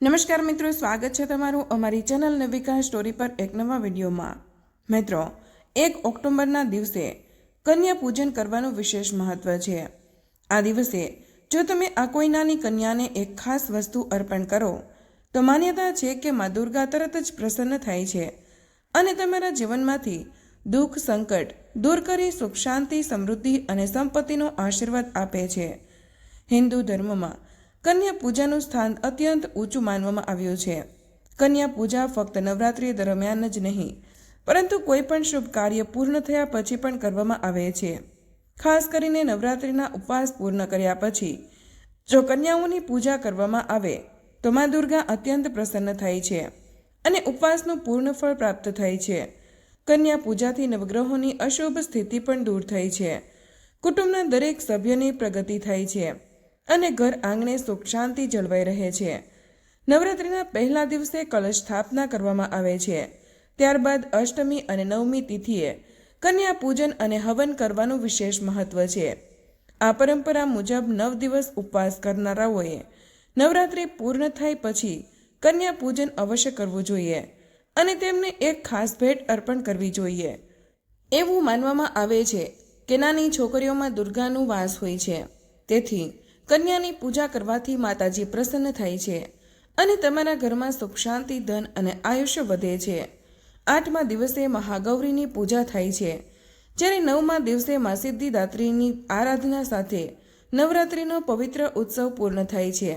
નમસ્કાર મિત્રો, સ્વાગત છે તમારું અમારી ચેનલ નવિકા સ્ટોરી પર એક નવા વિડીયોમાં. મિત્રો, એક ઓક્ટોબરના દિવસે કન્યા પૂજન કરવાનું વિશેષ મહત્વ છે. આ દિવસે જો તમે આ કોઈ નાની કન્યાને એક ખાસ વસ્તુ અર્પણ કરો, તો માન્યતા છે કે મા દુર્ગા તરત જ પ્રસન્ન થાય છે અને તમારા જીવનમાંથી દુઃખ, સંકટ દૂર કરી સુખ, શાંતિ, સમૃદ્ધિ અને સંપત્તિનો આશીર્વાદ આપે છે. હિન્દુ ધર્મમાં કન્યા પૂજાનું સ્થાન અત્યંત ઊંચું માનવામાં આવ્યું છે. કન્યા પૂજા ફક્ત નવરાત્રિ દરમિયાન જ નહીં, પરંતુ કોઈ પણ શુભ કાર્ય પૂર્ણ થયા પછી પણ કરવામાં આવે છે. ખાસ કરીને નવરાત્રિના ઉપવાસ પૂર્ણ કર્યા પછી, જો કન્યાઓની પૂજા કરવામાં આવે, તો મા દુર્ગા અત્યંત પ્રસન્ન થાય છે અને ઉપવાસનું પૂર્ણ ફળ પ્રાપ્ત થાય છે. કન્યા પૂજાથી નવગ્રહોની અશુભ સ્થિતિ પણ દૂર થઈ છે. કુટુંબના દરેક સભ્યની પ્રગતિ થાય છે. અને ઘર આંગણે સુખ શાંતિ જળવાઈ રહે છે. નવરાત્રિના પહેલા દિવસે કલશ સ્થાપના કરવામાં આવે છે. ત્યારબાદ અષ્ટમી અને નવમી તિથિએ કન્યા પૂજન અને હવન કરવાનું વિશેષ મહત્વ છે. આ પરંપરા મુજબ નવ દિવસ ઉપવાસ કરનારાઓએ નવરાત્રિ પૂર્ણ થાય પછી કન્યા પૂજન અવશ્ય કરવું જોઈએ અને તેમને એક ખાસ ભેટ અર્પણ કરવી જોઈએ. એવું માનવામાં આવે છે કે નાની છોકરીઓમાં દુર્ગાનું વાસ હોય છે. તેથી કન્યાની પૂજા કરવાથી માતાજી પ્રસન્ન થાય છે અને તમારા ઘરમાં સુખ, શાંતિ, ધન અને આયુષ્ય વધે છે. આઠમા દિવસે મહાગૌરીની પૂજા થાય છે. જ્યારે નવમા દિવસે મા સિદ્ધિદાત્રીની આરાધના સાથે નવરાત્રિનો પવિત્ર ઉત્સવ પૂર્ણ થાય છે.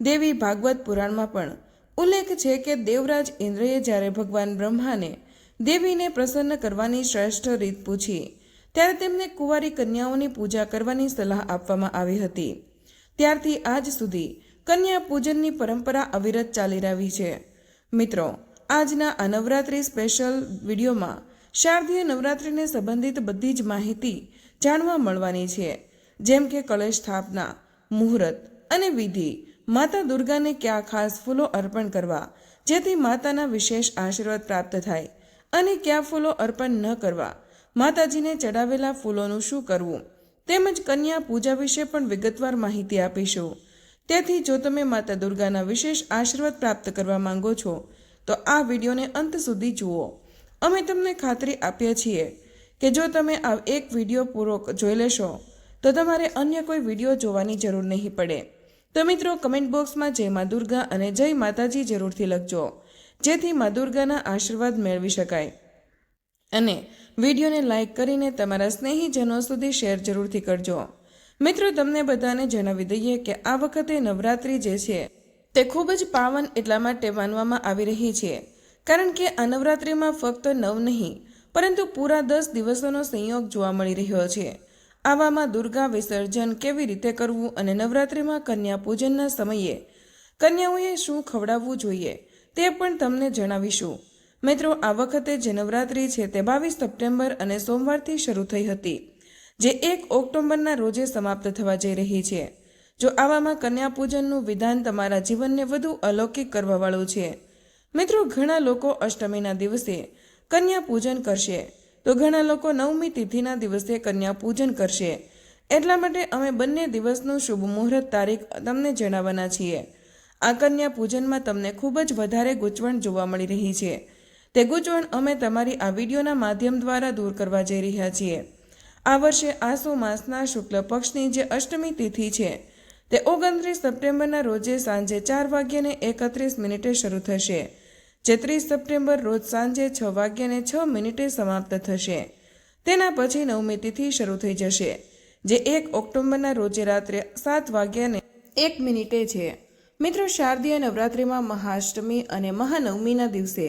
દેવી ભાગવત પુરાણમાં પણ ઉલ્લેખ છે કે દેવરાજ ઇન્દ્રએ જ્યારે ભગવાન બ્રહ્માને દેવીને પ્રસન્ન કરવાની શ્રેષ્ઠ રીત પૂછી, ત્યારે તેમને કુંવારી કન્યાઓની પૂજા કરવાની સલાહ આપવામાં આવી હતી. ત્યારથી આજ સુધી કન્યા પૂજનની પરંપરા અવિરત ચાલી રહી છે. મિત્રો, આજના આ નવરાત્રિ સ્પેશિયલ વિડીયોમાં શારદીય નવરાત્રિને સંબંધિત બધી જ માહિતી જાણવા મળવાની છે. જેમ કે કલશ સ્થાપના, મુહૂર્ત અને વિધિ માતા દુર્ગાને કયા ખાસ ફૂલો અર્પણ કરવા, જેથી માતાના વિશેષ આશીર્વાદ પ્રાપ્ત થાય અને કયા ફૂલો અર્પણ ન કરવા, માતાજીને ચડાવેલા ફૂલોનું શું કરવું તેમજ કન્યા પૂજા વિશે પણ વિગતવાર માહિતી આપીશું. તેથી જો તમે માતા દુર્ગાના વિશેષ આશીર્વાદ પ્રાપ્ત કરવા માંગો છો, તો આ વિડીયોને અંત સુધી જુઓ. અમે તમને ખાતરી આપીએ છીએ કે જો તમે આ એક વીડિયો પૂરો જોઈ લેશો, તો તમારે અન્ય કોઈ વીડિયો જોવાની જરૂર નહીં પડે. તો મિત્રો, કમેન્ટ બોક્સમાં જય મા દુર્ગા અને જય માતાજી જરૂરથી લખજો, જેથી મા દુર્ગાના આશીર્વાદ મેળવી શકાય. અને વિડીયોને લાઇક કરીને તમારા સ્નેહીજનો સુધી શેર જરૂરથી કરજો. મિત્રો, તમને બધાને જણાવી દઈએ કે આ વખતે નવરાત્રિ જે છે, તે ખૂબ જ પાવન એટલા માટે માનવામાં આવી રહી છે. કારણ કે આ નવરાત્રિમાં ફક્ત નવ નહીં, પરંતુ પૂરા દસ દિવસોનો સંયોગ જોવા મળી રહ્યો છે. આવામાં દુર્ગા વિસર્જન કેવી રીતે કરવું અને નવરાત્રિમાં કન્યા પૂજનના સમયે કન્યાઓએ શું ખવડાવવું જોઈએ, તે પણ તમને જણાવીશું. મિત્રો, આ વખતે જે નવરાત્રિ છે તે બાવીસ સપ્ટેમ્બર અને સોમવારથી શરૂ થઈ હતી, જે એક ઓક્ટોબરના રોજે સમાપ્ત થવા જઈ રહી છે. જો આવામાં કન્યા પૂજનનું વિધાન તમારા જીવનને વધુ અલૌકિક કરવાવાળું છે. મિત્રો, ઘણા લોકો અષ્ટમીના દિવસે કન્યા પૂજન કરશે. તો ઘણા લોકો નવમી તિથિના દિવસે કન્યા પૂજન કરશે. એટલા માટે અમે બંને દિવસનું શુભ મુહૂર્ત તારીખ તમને જણાવવાના છીએ. આ કન્યા પૂજનમાં તમને ખૂબ જ વધારે ગૂંચવણ જોવા મળી રહી છે. તે ગૂંચવણ અમે તમારી આ વિડીયોના માધ્યમ દ્વારા દૂર કરવા જઈ રહ્યા છીએ. આ વર્ષે આસો માસના શુક્લ પક્ષની જે અષ્ટમી તિથિ છે, તે ઓગણત્રીસ સપ્ટેમ્બરના રોજે સાંજે ચાર વાગ્યાને એકત્રીસ મિનિટે શરૂ થશે, જે સપ્ટેમ્બર રોજ સાંજે છ વાગ્યાને છ મિનિટે સમાપ્ત થશે. તેના પછી નવમી તિથિ શરૂ થઈ જશે, જે એક ઓક્ટોબરના રોજે રાત્રે સાત વાગ્યાને એક મિનિટે છે. મિત્રો, શારદીય નવરાત્રિમાં મહાષ્ટમી અને મહાનવમીના દિવસે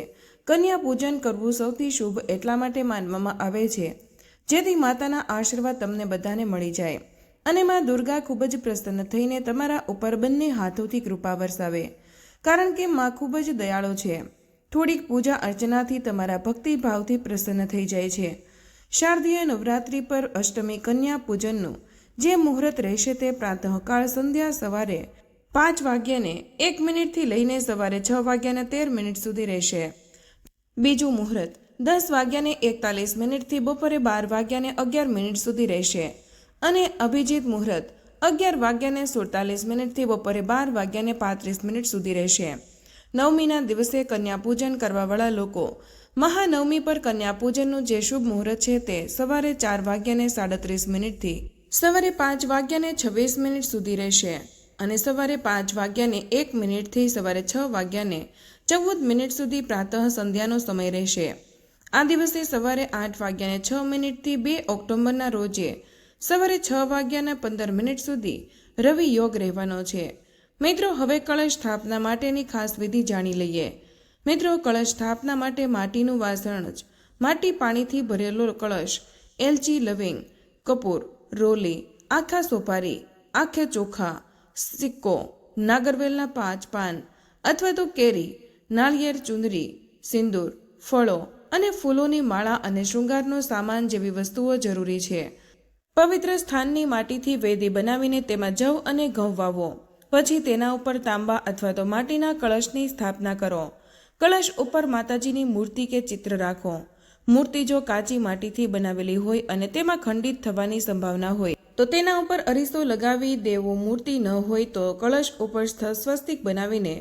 કન્યા પૂજન કરવું સૌથી શુભ એટલા માટે માનવામાં આવે છે. જેથી માતાના આશીર્વાદ તમને બધાને મળી જાય અને માં દુર્ગા ખૂબ જ પ્રસન્ન થઈને તમારા ઉપર બંને હાથોથી કૃપા વરસાવે. કારણ કે માં ખૂબ જ દયાળો છે. થોડીક પૂજા અર્ચનાથી તમારા ભક્તિભાવથી પ્રસન્ન થઈ જાય છે. શારદીય નવરાત્રિ પર અષ્ટમી કન્યા પૂજનનું જે મુહૂર્ત રહેશે તે પ્રાતઃકાળ સંધ્યા સવારે પાંચ વાગ્યાને એક મિનિટથી લઈને સવારે છ વાગ્યાને તેર મિનિટ સુધી રહેશે. બીજું મુહૂર્ત, દસ વાગ્યાને એકતાલીસ મિનિટથી બપોરે બાર વાગ્યાને અગિયાર મિનિટ સુધી રહેશે. અને અભિજીત મુહૂર્ત, અગિયાર વાગ્યાને સુડતાલીસ મિનિટથી બપોરે બાર વાગ્યાને પાંત્રીસ મિનિટ સુધી રહેશે. નવમીના દિવસે કન્યા પૂજન કરવાવાળા લોકો, મહાનવમી પર કન્યા પૂજનનું જે શુભ મુહૂર્ત છે તે સવારે ચાર વાગ્યાને સાડત્રીસ મિનિટથી, સવારે પાંચ વાગ્યાને છવ્વીસ મિનિટ સુધી રહેશે. અને સવારે પાંચ વાગ્યાને એક મિનિટથી સવારે છ વાગ્યાને ચૌદ મિનિટ સુધી પ્રાતઃ સંધ્યાનો સમય રહેશે. આ દિવસે સવારે આઠ વાગ્યાને છ મિનિટથી બે ઓક્ટોબરના રોજે સવારે છ વાગ્યાના પંદર મિનિટ સુધી રવિ યોગ રહેવાનો છે. મિત્રો, હવે કળશ સ્થાપના માટેની ખાસ વિધિ જાણી લઈએ. મિત્રો, કળશ સ્થાપના માટે માટીનું વાસણ જ, માટી પાણીથી ભરેલો કળશ, એલચી, લવિંગ, કપૂર, રોલી, આખા સોપારી, આખે ચોખા, સિક્કો, નાગરવેલના પાંચ પાન અથવા તો કેરી નાળિયેર, ચુંદરી, સિંદૂર, ફળો અને ફૂલોની માળા અને શૃંગારનો સામાન જેવી વસ્તુઓ જરૂરી છે. પવિત્ર સ્થાનની માટીથી વેદી બનાવીને તેમાં જવ અને ઘઉં વાવો. પછી તેના ઉપર તાંબા અથવા તો માટીના કળશની સ્થાપના કરો. કળશ ઉપર માતાજીની મૂર્તિ કે ચિત્ર રાખો. મૂર્તિ જો કાચી માટીથી બનાવેલી હોય અને તેમાં ખંડિત થવાની સંભાવના હોય, તો તેના ઉપર અરીસો લગાવી દેવો મૂર્તિ ન હોય તો કળશ ઉપર સ્વસ્તિક બનાવીને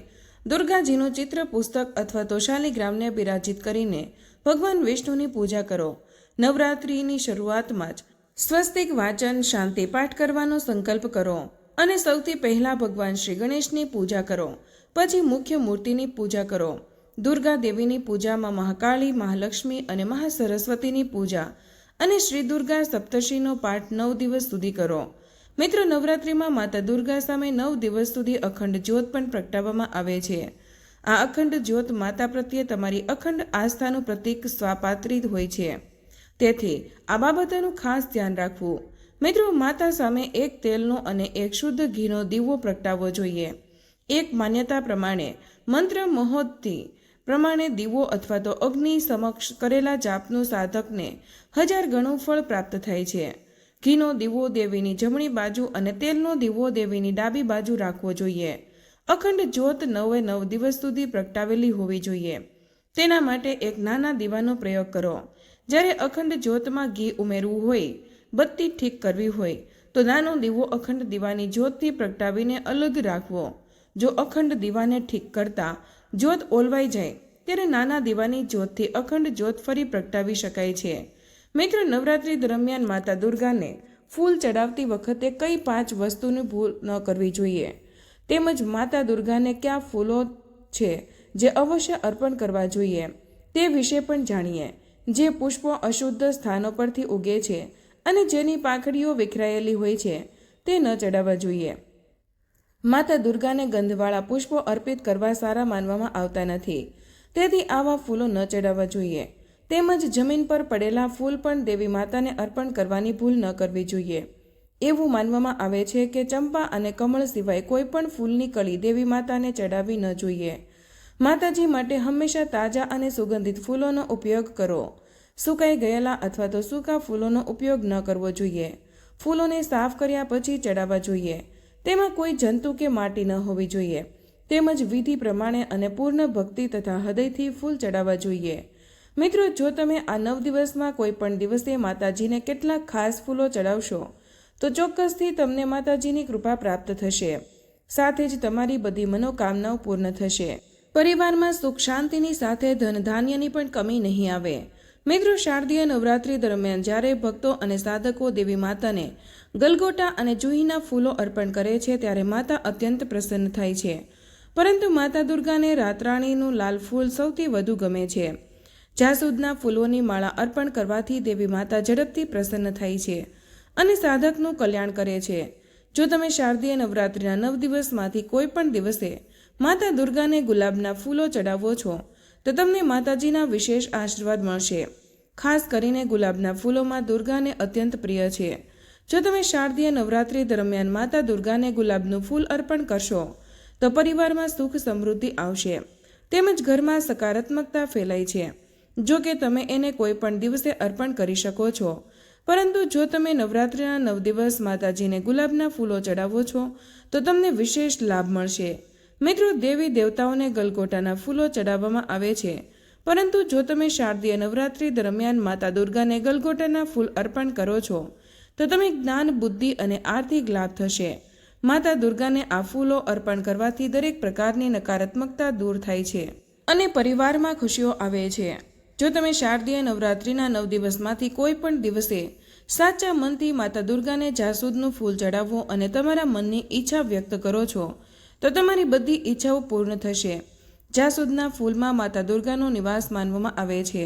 દુર્ગાજીનું ચિત્ર, પુસ્તક અથવા તો શાલિગ્રામને બિરાજિત કરીને ભગવાન વિષ્ણુની પૂજા કરો. નવરાત્રિની શરૂઆતમાં જ સ્વસ્તિક વાચન, શાંતિ પાઠ કરવાનો સંકલ્પ કરો અને સૌથી પહેલા ભગવાન શ્રી ગણેશની પૂજા કરો. પછી મુખ્ય મૂર્તિની પૂજા કરો. દુર્ગા દેવીની પૂજામાં મહાકાળી, મહાલક્ષ્મી અને મહાસરસ્વતીની પૂજા અને શ્રી દુર્ગા સપ્તશીનો પાઠ નવ દિવસ સુધી કરો. મિત્રો, નવરાત્રિમાં માતા દુર્ગા સામે નવ દિવસ સુધી અખંડ જ્યોત પણ પ્રગટાવવામાં આવે છે. આ અખંડ જ્યોત માતા પ્રત્યે તમારી અખંડ આસ્થાનું પ્રતીક સ્વાપાત્રિત હોય છે. તેથી, આ બાબતોનું ખાસ ધ્યાન રાખવું. મિત્રો, માતા સામે એક તેલનો અને એક શુદ્ધ ઘીનો દીવો પ્રગટાવવો જોઈએ. એક માન્યતા પ્રમાણે, મંત્ર મહોદથી પ્રમાણે દીવો અથવા તો અગ્નિ સમક્ષ કરેલા જાપનું સાધકને હજાર ગણું ફળ પ્રાપ્ત થાય છે. ઘીનો દીવો દેવીની જમણી બાજુ અને તેલનો દીવો દેવીની ડાબી બાજુ રાખવો જોઈએ. અખંડ જ્યોત નવે નવ દિવસ સુધી પ્રગટાવેલી હોવી જોઈએ. તેના માટે એક નાના દીવાનો પ્રયોગ કરો. જ્યારે અખંડ જ્યોતમાં ઘી ઉમેરવું હોય, બત્તી ઠીક કરવી હોય, તો નાનો દીવો અખંડ દીવાની જ્યોતથી પ્રગટાવીને અલગ રાખવો. જો અખંડ દીવાને ઠીક કરતા જ્યોત ઓલવાઈ જાય, ત્યારે નાના દીવાની જ્યોતથી અખંડ જ્યોત ફરી પ્રગટાવી શકાય છે. મિત્ર, નવરાત્રી દરમિયાન માતા દુર્ગાને ફૂલ ચડાવતી વખતે કઈ પાંચ વસ્તુની ભૂલ ન કરવી જોઈએ? તેમજ માતા દુર્ગાને કયા ફૂલો છે જે અવશ્ય અર્પણ કરવા જોઈએ? તે વિશે પણ જાણીએ. જે પુષ્પો અશુદ્ધ સ્થાનો પરથી ઉગે છે અને જેની પાંખડીઓ વિખરાયેલી હોય છે, તે ન ચડાવવા જોઈએ. માતા દુર્ગાને ગંધવાળા પુષ્પો અર્પિત કરવા સારા માનવામાં આવતા નથી. તેથી આવા ફૂલો ન ચડાવવા જોઈએ. તેમજ જમીન પર પડેલા ફૂલ પણ દેવી માતાને અર્પણ કરવાની ભૂલ ન કરવી જોઈએ. એવું માનવામાં આવે છે કે ચંપા અને કમળ સિવાય કોઈ પણ ફૂલની કળી દેવી માતાને ચડાવવી ન જોઈએ. માતાજી માટે હંમેશા તાજા અને સુગંધિત ફૂલોનો ઉપયોગ કરો. સુકાઈ ગયેલા અથવા તો સૂકા ફૂલોનો ઉપયોગ ન કરવો જોઈએ. ફૂલોને સાફ કર્યા પછી ચડાવવા જોઈએ. તેમાં કોઈ જંતુ કે માટી ન હોવી જોઈએ. તેમજ વિધિ પ્રમાણે અને પૂર્ણ ભક્તિ તથા હૃદયથી ફૂલ ચડાવવા જોઈએ. મિત્રો, જો તમે આ નવ દિવસમાં કોઈ પણ દિવસે માતાજીને કેટલાક ખાસ ફૂલો ચડાવશો, તો ચોક્કસથી તમને માતાજીની કૃપા પ્રાપ્ત થશે. સાથે જ તમારી બધી મનોકામનાઓ પૂર્ણ થશે. પરિવારમાં સુખ શાંતિની સાથે ધન ધાન્યની પણ કમી નહીં આવે. મિત્રો, શારદીય નવરાત્રી દરમિયાન જ્યારે ભક્તો અને સાધકો દેવી માતાને ગલગોટા અને જુહીના ફૂલો અર્પણ કરે છે, ત્યારે માતા અત્યંત પ્રસન્ન થાય છે. પરંતુ માતા દુર્ગાને રાતરાણીનું લાલ ફૂલ સૌથી વધુ ગમે છે. જાસૂદના ફૂલોની માળા અર્પણ કરવાથી દેવી માતા ઝડપથી પ્રસન્ન થાય છે અને સાધકનું કલ્યાણ કરે છે. જો તમે શારદીય નવરાત્રિના નવ દિવસમાંથી કોઈ પણ દિવસે માતા દુર્ગાને ગુલાબના ફૂલો ચડાવો છો, તો તમને માતાજીના વિશેષ આશીર્વાદ મળશે. ખાસ કરીને ગુલાબના ફૂલોમાં દુર્ગાને અત્યંત પ્રિય છે. જો તમે શારદીય નવરાત્રિ દરમિયાન માતા દુર્ગાને ગુલાબનું ફૂલ અર્પણ કરશો, તો પરિવારમાં સુખ સમૃદ્ધિ આવશે. તેમજ ઘરમાં સકારાત્મકતા ફેલાય છે. જો કે તમે એને કોઈ પણ દિવસે અર્પણ કરી શકો છો. પરંતુ જો તમે નવરાત્રિના નવ દિવસ માતાજીને ગુલાબના ફૂલો ચડાવો છો, તો તમને વિશેષ લાભ મળશે. મિત્રો, દેવી દેવતાઓને ગલગોટાના ફૂલો ચડાવવામાં આવે છે. પરંતુ જો તમે શારદીય નવરાત્રિ દરમિયાન માતા દુર્ગાને ગલગોટાના ફૂલ અર્પણ કરો છો, તો તમે જ્ઞાન, બુદ્ધિ અને આર્થિક લાભ થશે. માતા દુર્ગાને આ ફૂલો અર્પણ કરવાથી દરેક પ્રકારની નકારાત્મકતા દૂર થાય છે અને પરિવારમાં ખુશીઓ આવે છે. જો તમે શારદીય નવરાત્રિના નવ દિવસમાંથી કોઈ પણ દિવસે સાચા મનથી માતા દુર્ગાને જાસૂદનું ફૂલ ચડાવવું અને તમારા મનની ઈચ્છા વ્યક્ત કરો છો, તો તમારી બધી ઈચ્છાઓ પૂર્ણ થશે. જાસૂદના ફૂલમાં માતા દુર્ગાનો નિવાસ માનવામાં આવે છે.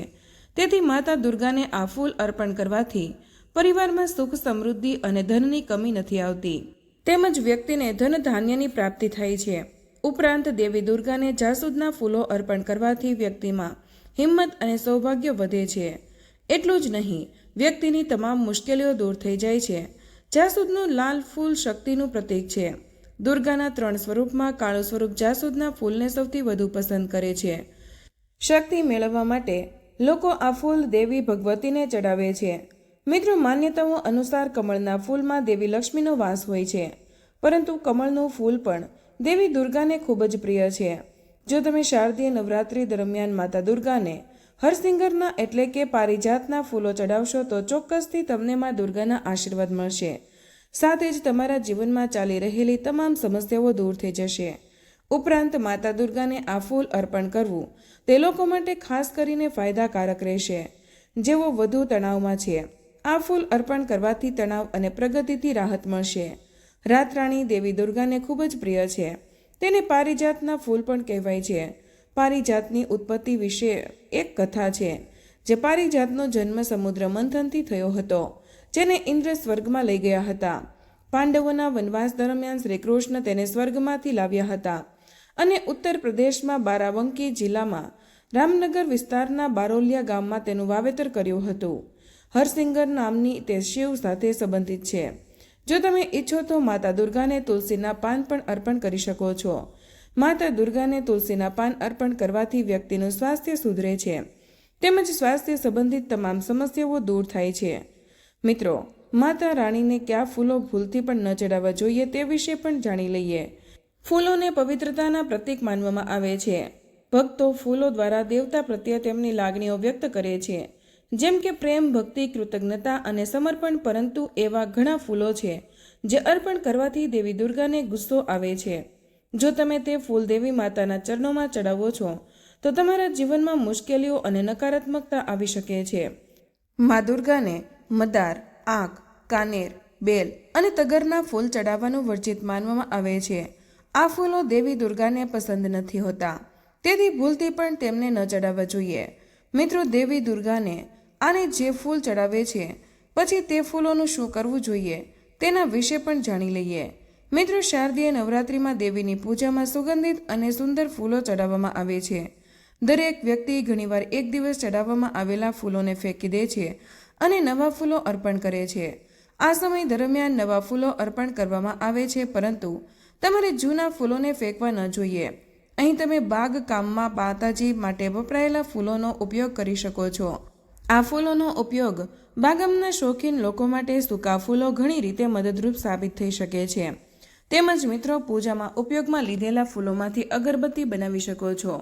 તેથી માતા દુર્ગાને આ ફૂલ અર્પણ કરવાથી પરિવારમાં સુખ સમૃદ્ધિ અને ધનની કમી નથી આવતી. તેમજ વ્યક્તિને ધન ધાન્યની પ્રાપ્તિ થાય છે. ઉપરાંત દેવી દુર્ગાને જાસૂદના ફૂલો અર્પણ કરવાથી વ્યક્તિમાં હિંમત અને સૌભાગ્ય વધે છે. એટલું જ નહીં, વ્યક્તિની તમામ મુશ્કેલીઓ દૂર થઈ જાય છે. જાસૂદનું લાલ ફૂલ શક્તિનું પ્રતીક છે. દુર્ગાના ત્રણ સ્વરૂપમાં કાળું સ્વરૂપ જાસૂદના ફૂલને સૌથી વધુ પસંદ કરે છે. શક્તિ મેળવવા માટે લોકો આ ફૂલ દેવી ભગવતીને ચડાવે છે. મિત્રો, માન્યતાઓ અનુસાર કમળના ફૂલમાં દેવી લક્ષ્મીનો વાસ હોય છે. પરંતુ કમળનું ફૂલ પણ દેવી દુર્ગાને ખૂબ જ પ્રિય છે. જો તમે શારદીય નવરાત્રી દરમિયાન માતા દુર્ગાને હરસિંગરના એટલે કે પારિજાતના ફૂલો ચડાવશો તો ચોક્કસથી તમને મા દુર્ગાના આશીર્વાદ મળશે. સાથે જ તમારા જીવનમાં ચાલી રહેલી તમામ સમસ્યાઓ દૂર થઈ જશે. ઉપરાંત માતા દુર્ગાને આ ફૂલ અર્પણ કરવું તે લોકો માટે ખાસ કરીને ફાયદાકારક રહેશે. જેઓ વધુ તણાવમાં છે, આ ફૂલ અર્પણ કરવાથી તણાવ અને પ્રગતિથી રાહત મળશે. રાતરાણી દેવી દુર્ગાને ખૂબ જ પ્રિય છે. તેને પારિજાતના ફૂલ પણ કહેવાય છે. પારિજાતની ઉત્પત્તિ વિશે એક કથા છે, જે પારિજાતનો જન્મ સમુદ્ર મંથનથી થયો હતો, જેને ઇન્દ્ર સ્વર્ગમાં લઈ ગયા હતા. પાંડવોના વનવાસ દરમિયાન શ્રીકૃષ્ણ તેને સ્વર્ગમાંથી લાવ્યા હતા અને ઉત્તર પ્રદેશમાં બારાવંકી જિલ્લામાં રામનગર વિસ્તારના બારોલિયા ગામમાં તેનું વાવેતર કર્યું હતું. હરસિંગર નામની તે શિવ સાથે સંબંધિત છે. જો તમે ઈચ્છો તો માતા દુર્ગાને તુલસીના પાન પણ અર્પણ કરી શકો છો. માતા દુર્ગાને તુલસીના પાન અર્પણ કરવાથી વ્યક્તિનું સ્વાસ્થ્ય સુધરે છે. તેમજ સ્વાસ્થ્ય સંબંધિત તમામ સમસ્યાઓ દૂર થાય છે. મિત્રો, માતા રાણીને કયા ફૂલો ભૂલથી પણ ન ચડાવવા જોઈએ તે વિશે પણ જાણી લઈએ. ફૂલોને પવિત્રતાના પ્રતીક માનવામાં આવે છે. ભક્તો ફૂલો દ્વારા દેવતા પ્રત્યે તેમની લાગણીઓ વ્યક્ત કરે છે. જેમ કે પ્રેમ, ભક્તિ, કૃતજ્ઞતા અને સમર્પણ પરંતુ એવા ઘણા ફૂલો છે જે અર્પણ કરવાથી દેવી દુર્ગાને ગુસ્સો આવે છે. જો તમે તે ફૂલ દેવી માતાના ચરણોમાં ચડાવો છો, તો તમારા જીવનમાં મુશ્કેલીઓ અને નકારાત્મકતા આવી શકે છે. મા દુર્ગાને મદાર, આંખ, કાનેર, બેલ અને તગરના ફૂલ ચડાવવાનું વર્જિત માનવામાં આવે છે. આ ફૂલો દેવી દુર્ગાને પસંદ નથી હોતા. તેથી ભૂલથી પણ તેમને ન ચડાવવા જોઈએ. મિત્રો, દેવી દુર્ગાને આને જે ફૂલ ચડાવે છે, પછી તે ફૂલોનું શું કરવું જોઈએ, તેના વિશે પણ જાણી લઈએ. મિત્રો, શારદીય નવરાત્રિમાં દેવીની પૂજામાં સુગંધિત અને સુંદર ફૂલો ચડાવવામાં આવે છે. દરેક વ્યક્તિ ઘણીવાર એક દિવસ ચડાવવામાં આવેલા ફૂલોને ફેંકી દે છે અને નવા ફૂલો અર્પણ કરે છે. આ સમય દરમિયાન નવા ફૂલો અર્પણ કરવામાં આવે છે, પરંતુ તમારે જૂના ફૂલોને ફેંકવા ન જોઈએ. અહીં તમે બાગ કામમાં માતાજી માટે વપરાયેલા ફૂલોનો ઉપયોગ કરી શકો છો. આ ફૂલોનો ઉપયોગ બાગમના શોખીન લોકો માટે સૂકા ફૂલો ઘણી રીતે મદદરૂપ સાબિત થઈ શકે છે. તેમજ મિત્રો, પૂજામાં ઉપયોગમાં લીધેલા ફૂલોમાંથી અગરબત્તી બનાવી શકો છો.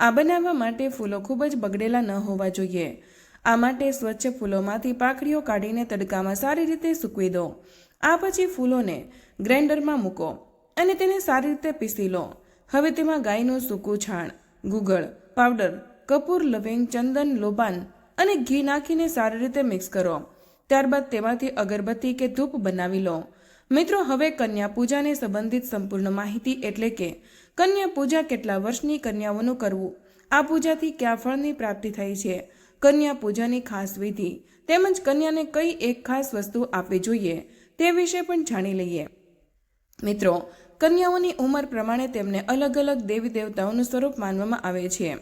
આ બનાવવા માટે ફૂલો ખૂબ જ બગડેલા ન હોવા જોઈએ. આ માટે સ્વચ્છ ફૂલોમાંથી પાખડીઓ કાઢીને તડકામાં સારી રીતે સૂકવી દો. આ પછી ફૂલોને ગ્રાઇન્ડરમાં મૂકો અને તેને સારી રીતે પીસી લો. હવે તેમાં ગાયનું સૂકું છાણ, ગુગળ, પાવડર, કપૂર, લવિંગ, ચંદન, લોબાન અને ઘી નાખીને સારી રીતે મિક્સ કરો. ત્યારબાદ તેમાંથી અગરબત્તી કે ધૂપ બનાવી લો. મિત્રો, હવે કન્યા પૂજાને સંબંધિત સંપૂર્ણ માહિતી એટલે કે કન્યા પૂજા કેટલા વર્ષની કન્યાઓનું કરવું. આ પૂજાથી કયા ફળની પ્રાપ્તિ થાય છે? કન્યા પૂજાની ખાસ વિધિ તેમજ કન્યાને કઈ એક ખાસ વસ્તુ આપવી જોઈએ તે વિશે પણ જાણી લઈએ. મિત્રો, કન્યાઓની ઉંમર પ્રમાણે તેમને અલગ અલગ દેવી દેવતાઓનું સ્વરૂપ માનવામાં આવે છે.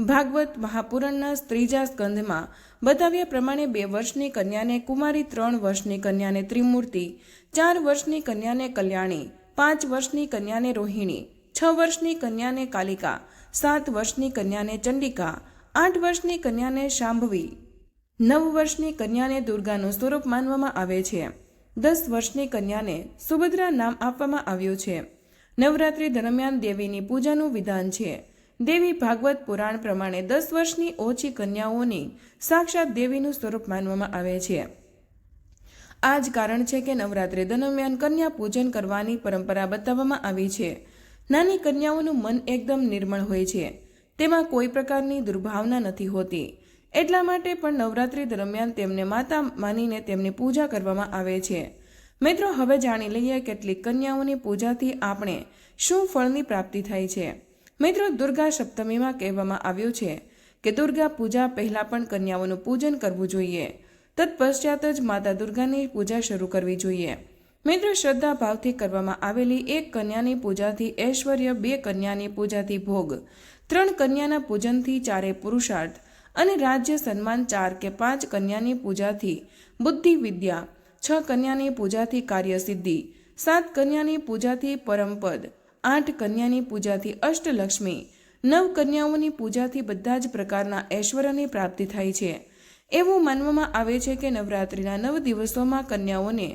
ભાગવત મહાપુરાણના ત્રીજા સ્કંધમાં બતાવ્યા પ્રમાણે બે વર્ષની કન્યાને કુમારી, ત્રણ વર્ષની કન્યાને ત્રિમૂર્તિ, ચાર વર્ષની કન્યાને કલ્યાણી, પાંચ વર્ષની કન્યાને રોહિણી, છ વર્ષની કન્યાને કાલિકા, સાત વર્ષની કન્યાને ચંડિકા, આઠ વર્ષની કન્યાને શાંભવી. નવ વર્ષની કન્યાને દુર્ગાનું સ્વરૂપ માનવામાં આવે છે. દસ વર્ષની કન્યાને સુભદ્રા નામ આપવામાં આવ્યું છે. નવરાત્રી દરમિયાન દેવીની પૂજાનું વિધાન છે. દેવી ભાગવત પુરાણ પ્રમાણે દસ વર્ષની ઓછી કન્યાઓની સાક્ષાત દેવીનું સ્વરૂપ માનવામાં આવે છે. આ જ કારણ છે કે નવરાત્રિ દરમિયાન કન્યા પૂજન કરવાની પરંપરા બતાવવામાં આવી છે. નાની કન્યાઓનું મન એકદમ નિર્મળ હોય છે. તેમાં કોઈ પ્રકારની દુર્ભાવના નથી હોતી. એટલા માટે પણ નવરાત્રિ દરમિયાન તેમને માતા માનીને તેમની પૂજા કરવામાં આવે છે. મિત્રો, હવે જાણી લઈએ કેટલીક કન્યાઓની પૂજાથી આપણે શું ફળની પ્રાપ્તિ થાય છે. મિત્રો દુર્ગા સપ્તમીમાં કહેવામાં આવ્યું છે કે દુર્ગા પૂજા પહેલાં પણ કન્યાઓનું પૂજન કરવું જોઈએ. તત્પશ્ચાત જ માતા દુર્ગાની પૂજા શરૂ કરવી જોઈએ. મિત્રો શ્રદ્ધા ભાવથી કરવામાં આવેલી એક કન્યાની પૂજાથી ઐશ્વર્ય, બે કન્યાની પૂજાથી ભોગ, ત્રણ કન્યાના પૂજનથી ચારે પુરુષાર્થ અને રાજ્ય સન્માન ચાર કે પાંચ કન્યાની પૂજાથી બુદ્ધિ વિદ્યા, છ કન્યાની પૂજાથી કાર્યસિદ્ધિ સાત કન્યાની પૂજાથી પરમપદ આઠ કન્યાની પૂજાથી અષ્ટલક્ષ્મી. નવ કન્યાઓની પૂજાથી બધા જ પ્રકારના ઐશ્વર્યની પ્રાપ્તિ થાય છે. એવું માનવામાં આવે છે કે નવરાત્રિના નવ દિવસોમાં કન્યાઓને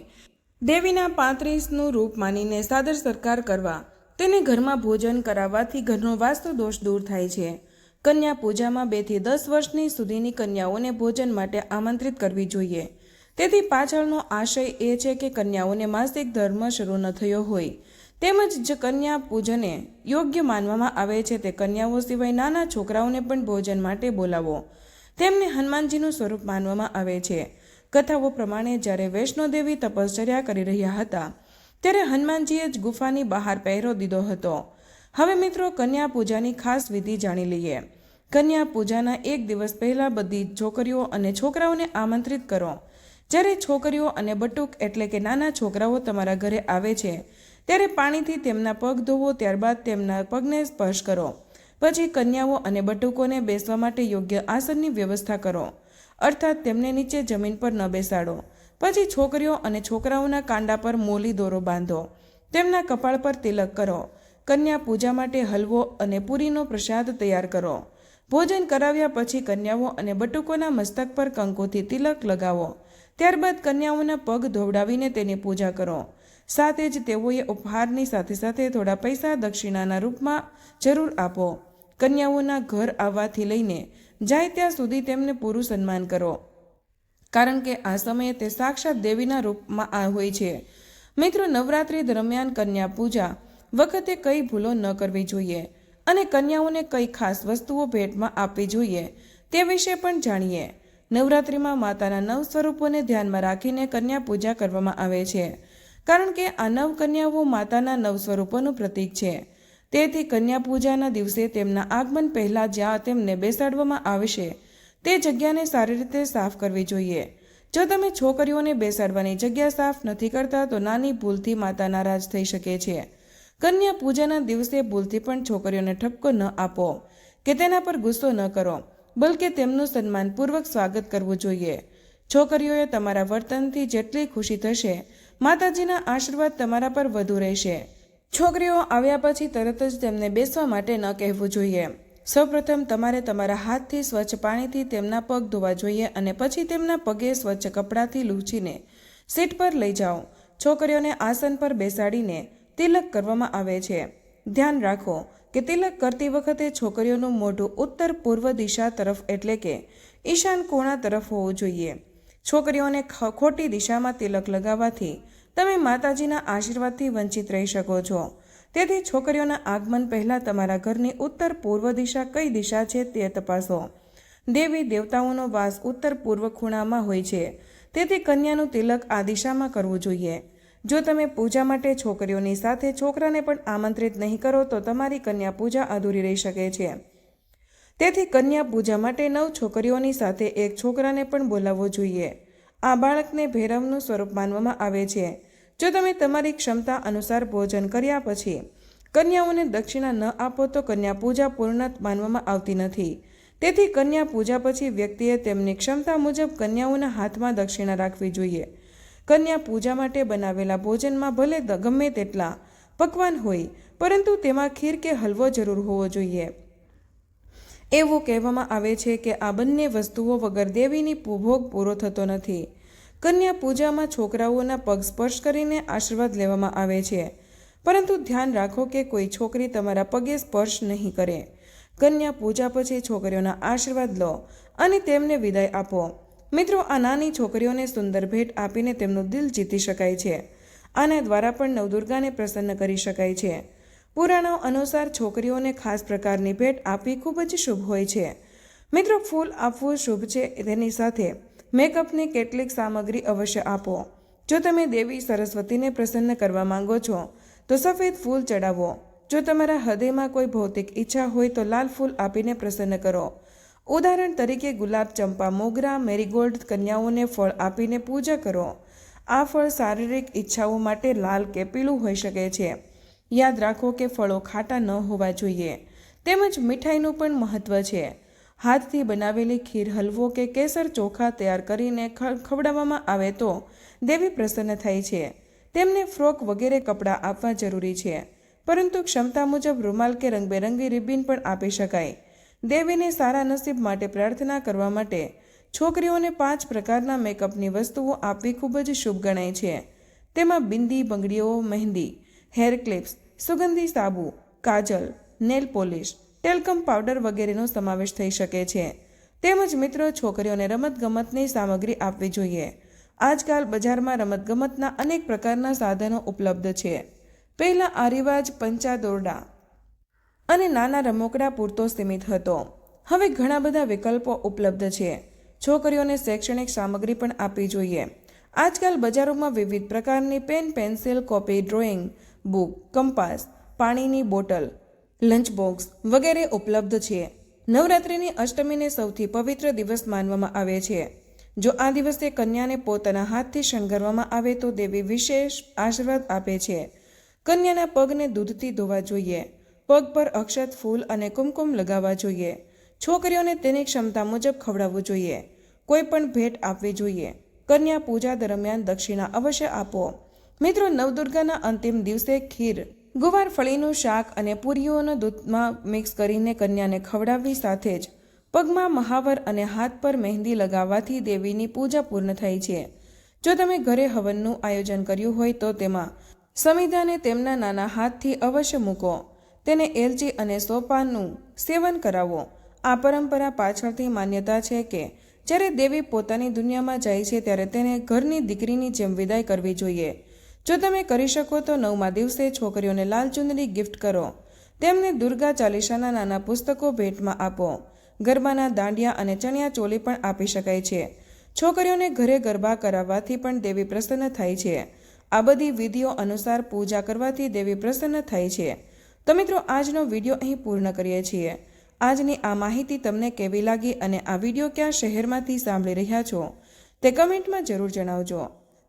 દેવીના પાંત્રીસનું રૂપ માનીને સાદર સરકાર કરવા, તેને ઘરમાં ભોજન કરાવવાથી ઘરનો વાસ્તુ દોષ દૂર થાય છે. કન્યા પૂજામાં બેથી દસ વર્ષની સુધીની કન્યાઓને ભોજન માટે આમંત્રિત કરવી જોઈએ. તેથી પાછળનો આશય એ છે કે કન્યાઓને માસિક ધર્મ શરૂ ન થયો હોય. તેમજ જે કન્યા પૂજને યોગ્ય માનવામાં આવે છે તે કન્યાઓ સિવાય નાના છોકરાઓને પણ ભોજન માટે બોલાવો. તેમને હનુમાનજીનું સ્વરૂપ માનવામાં આવે છે. કથાઓ પ્રમાણે જ્યારે વૈષ્ણોદેવી તપશ્ચર્યા કરી રહ્યા હતા, ત્યારે હનુમાનજીએ જ ગુફાની બહાર પહેરો દીધો હતો. હવે મિત્રો, કન્યા પૂજાની ખાસ વિધિ જાણી લઈએ. કન્યા પૂજાના એક દિવસ પહેલાં બધી છોકરીઓ અને છોકરાઓને આમંત્રિત કરો. જ્યારે છોકરીઓ અને બટુક એટલે કે નાના છોકરાઓ તમારા ઘરે આવે છે ત્યારે પાણીથી તેમના પગ ધોવો, ત્યારબાદ તેમના પગને સ્પર્શ કરો. પછી કન્યાઓ અને બટુકોને બેસવા માટે યોગ્ય આસનની વ્યવસ્થા કરો. અર્થાત તેમને નીચે જમીન પર ન બેસાડો. પછી છોકરીઓ અને છોકરાઓના કાંડા પર મોલી દોરો બાંધો. તેમના કપાળ પર તિલક કરો. કન્યા પૂજા માટે હલવો અને પૂરીનો પ્રસાદ તૈયાર કરો. ભોજન કરાવ્યા પછી કન્યાઓ અને બટુકોના મસ્તક પર કંકોથી તિલક લગાવો. ત્યારબાદ કન્યાઓના પગ ધોવડાવીને તેની પૂજા કરો. સાથે જ તેઓએ ઉપહારની સાથે સાથે થોડા પૈસા દક્ષિણાના રૂપમાં જરૂર આપો. કન્યાઓના ઘર આવવાથી લઈને જાય ત્યાં સુધી તેમને પૂરું સન્માન કરો. કારણ કે આ સમયે તે સાક્ષાત દેવીના રૂપમાં આ હોય છે. મિત્રો, નવરાત્રિ દરમિયાન કન્યા પૂજા વખતે કઈ ભૂલો ન કરવી જોઈએ અને કન્યાઓને કઈ ખાસ વસ્તુઓ ભેટમાં આપવી જોઈએ તે વિશે પણ જાણીએ. નવરાત્રિમાં માતાના નવ સ્વરૂપોને ધ્યાનમાં રાખીને કન્યા પૂજા કરવામાં આવે છે. કારણ કે આ નવ કન્યાઓ માતાના નવ સ્વરૂપોનું પ્રતીક છે. તેથી કન્યા પૂજાના દિવસે તેમના આગમન પહેલાં જ્યાં તેમને બેસાડવામાં આવશે, તે જગ્યાને સારી રીતે સાફ કરવી જોઈએ. જો તમે છોકરીઓને બેસાડવાની જગ્યા સાફ નથી કરતા, તો નાની ભૂલથી માતા નારાજ થઈ શકે છે. કન્યા પૂજાના દિવસે ભૂલથી પણ છોકરીઓને ઠપકો ન આપો, કે તેના પર ગુસ્સો ન કરો, બલકે તેમનું સન્માનપૂર્વક સ્વાગત કરવું જોઈએ. છોકરીઓએ તમારા વર્તનથી જેટલી ખુશી થશે માતાજીના આશીર્વાદ તમારા પર વધુ રહેશે. છોકરીઓ આવ્યા પછી તરત જ તેમને બેસવા માટે ન કહેવું જોઈએ. સૌપ્રથમ તમારે તમારા હાથથી સ્વચ્છ પાણીથી તેમના પગ ધોવા જોઈએ અને પછી તેમના પગે સ્વચ્છ કપડાંથી લૂછીને સીટ પર લઈ જાઓ. છોકરીઓને આસન પર બેસાડીને તિલક કરવામાં આવે છે. ધ્યાન રાખો કે તિલક કરતી વખતે છોકરીઓનું મોઢું ઉત્તર પૂર્વ દિશા તરફ એટલે કે ઈશાન કોણા તરફ હોવું જોઈએ. છોકરીઓને ખોટી દિશામાં તિલક લગાવવાથી તમે માતાજીના આશીર્વાદથી વંચિત રહી શકો છો. તેથી છોકરીઓના આગમન પહેલાં તમારા ઘરની ઉત્તર પૂર્વ દિશા કઈ દિશા છે તે તપાસો. દેવી દેવતાઓનો વાસ ઉત્તર પૂર્વ ખૂણામાં હોય છે. તેથી કન્યાનું તિલક આ દિશામાં કરવું જોઈએ. જો તમે પૂજા માટે છોકરીઓની સાથે છોકરાને પણ આમંત્રિત નહીં કરો તો તમારી કન્યા પૂજા અધૂરી રહી શકે છે. તેથી કન્યા પૂજા માટે નવ છોકરીઓની સાથે એક છોકરાને પણ બોલાવવો જોઈએ. આ બાળકને ભૈરવનું સ્વરૂપ માનવામાં આવે છે. જો તમે તમારી ક્ષમતા અનુસાર ભોજન કર્યા પછી કન્યાઓને દક્ષિણા ન આપો તો કન્યા પૂજા પૂર્ણ માનવામાં આવતી નથી. તેથી કન્યા પૂજા પછી વ્યક્તિએ તેમની ક્ષમતા મુજબ કન્યાઓના હાથમાં દક્ષિણા રાખવી જોઈએ. કન્યા પૂજા માટે બનાવેલા ભોજનમાં ભલે ગમે તેટલા પકવાન હોય, પરંતુ તેમાં ખીર કે હલવો જરૂર હોવો જોઈએ. એવું કહેવામાં આવે છે કે આ બંને વસ્તુઓ વગર દેવીની ભોગ પૂરો થતો નથી. કન્યા પૂજામાં છોકરાઓના પગ સ્પર્શ કરીને આશીર્વાદ લેવામાં આવે છે. પરંતુ ધ્યાન રાખો કે કોઈ છોકરી તમારા પગે સ્પર્શ નહીં કરે. કન્યા પૂજા પછી છોકરીઓના આશીર્વાદ લો અને તેમને વિદાય આપો. મિત્રો, આ નાની છોકરીઓને સુંદર ભેટ આપીને તેમનું દિલ જીતી શકાય છે. આના દ્વારા પણ નવદુર્ગાને પ્રસન્ન કરી શકાય છે. પુરાણો અનુસાર છોકરીઓને ખાસ પ્રકારની ભેટ આપવી ખૂબ જ શુભ હોય છે. મિત્રો, ફૂલ આપવું શુભ છે. તેની સાથે મેકઅપની કેટલીક સામગ્રી અવશ્ય આપો. જો તમે દેવી સરસ્વતીને પ્રસન્ન કરવા માંગો છો, તો સફેદ ફૂલ ચડાવો. જો તમારા હૃદયમાં કોઈ ભૌતિક ઈચ્છા હોય, તો લાલ ફૂલ આપીને પ્રસન્ન કરો. ઉદાહરણ તરીકે ગુલાબ ચંપા, મોગરા, મેરીગોલ્ડ કન્યાઓને ફળ આપીને પૂજા કરો. આ ફળ શારીરિક ઈચ્છાઓ માટે લાલ કે પીળું હોઈ શકે છે. યાદ રાખો કે ફળો ખાટા ન હોવા જોઈએ. તેમજ મીઠાઈનું પણ મહત્વ છે. હાથથી બનાવેલી ખીર હલવો કે કેસર ચોખા તૈયાર કરીને ખવડાવવામાં આવે તો દેવી પ્રસન્ન થાય છે. તેમને ફ્રોક વગેરે કપડાં આપવા જરૂરી છે. પરંતુ ક્ષમતા મુજબ રૂમાલ કે રંગબેરંગી રિબિન પણ આપી શકાય. દેવીને સારા નસીબ માટે પ્રાર્થના કરવા માટે છોકરીઓને પાંચ પ્રકારના મેકઅપની વસ્તુઓ આપવી ખૂબ જ શુભ ગણાય છે. તેમાં બિંદી, બંગડીઓ, મહેંદી, હેર ક્લિપ્સ સુગંધી સાબુ, કાજલ, નેલ પોલિશ, ટેલકમ પાવડર વગેરેનો સમાવેશ થઈ શકે છે. તેમજ મિત્રો, છોકરીઓને રમતગમતની સામગ્રી આપવી જોઈએ. આજકાલ બજારમાં રમતગમતના અનેક પ્રકારના સાધનો ઉપલબ્ધ છે. પહેલાં આ રિવાજ પંચા દોરડા અને નાના રમકડા પૂરતો સીમિત હતો. હવે ઘણા બધા વિકલ્પો ઉપલબ્ધ છે. છોકરીઓને શૈક્ષણિક સામગ્રી પણ આપવી જોઈએ. આજકાલ બજારોમાં વિવિધ પ્રકારની pen, pencil, copy, drawing book, compass, પાણીની બોટલ, લંચ બોક્સ વગેરે ઉપલબ્ધ છે. નવરાત્રિની અષ્ટમીને સૌથી પવિત્ર દિવસ માનવામાં આવે છે. જો આ દિવસે કન્યાને પોતાના હાથથી શણગારવામાં આવે તો દેવી વિશેષ આશીર્વાદ આપે છે. કન્યાના પગને દૂધથી ધોવા જોઈએ. પગ પર અક્ષત ફૂલ અને કુમકુમ લગાવવા જોઈએ. છોકરીઓને તેની ક્ષમતા મુજબ ખવડાવવું જોઈએ. કોઈ પણ ભેટ આપવી જોઈએ. કન્યા પૂજા દરમિયાન દક્ષિણા અવશ્ય આપો. મિત્રો, નવદુર્ગાના અંતિમ દિવસે ખીર, ગુવાર ફળીનું શાક અને પૂરીઓના દૂધમાં મિક્સ કરીને કન્યાને ખવડાવવી સાથે જ પગમાં મહાવર અને હાથ પર મહેંદી લગાવવાથી દેવીની પૂજા પૂર્ણ થાય છે. જો તમે ઘરે હવનનું આયોજન કર્યું હોય તો તેમાં સમિધાને તેમના નાના હાથથી અવશ્ય મૂકો. તેને એલચી અને સોપાનું સેવન કરાવો. આ પરંપરા પાછળથી માન્યતા છે કે જ્યારે દેવી પોતાની દુનિયામાં જાય છે ત્યારે તેને ઘરની દીકરીની જેમ વિદાય કરવી જોઈએ. જો તમે કરી શકો તો નવમા દિવસે છોકરીઓને લાલ ચુંદડી ગિફ્ટ કરો. તેમને દુર્ગા ચાલીસાના નાના પુસ્તકો ભેટમાં આપો. ગરબાના દાંડિયા અને ચણિયા ચોલી પણ આપી શકાય છે. છોકરીઓને ઘરે ગરબા કરાવવાથી પણ દેવી પ્રસન્ન થાય છે. આ બધી વિધિઓ અનુસાર પૂજા કરવાથી દેવી પ્રસન્ન થાય છે. તો મિત્રો, આજનો વીડિયો અહીં પૂર્ણ કરીએ છીએ. આજની આ માહિતી તમને કેવી લાગી અને આ વીડિયો ક્યાં શહેરમાંથી સાંભળી રહ્યા છો તે કમેન્ટમાં જરૂર જણાવજો.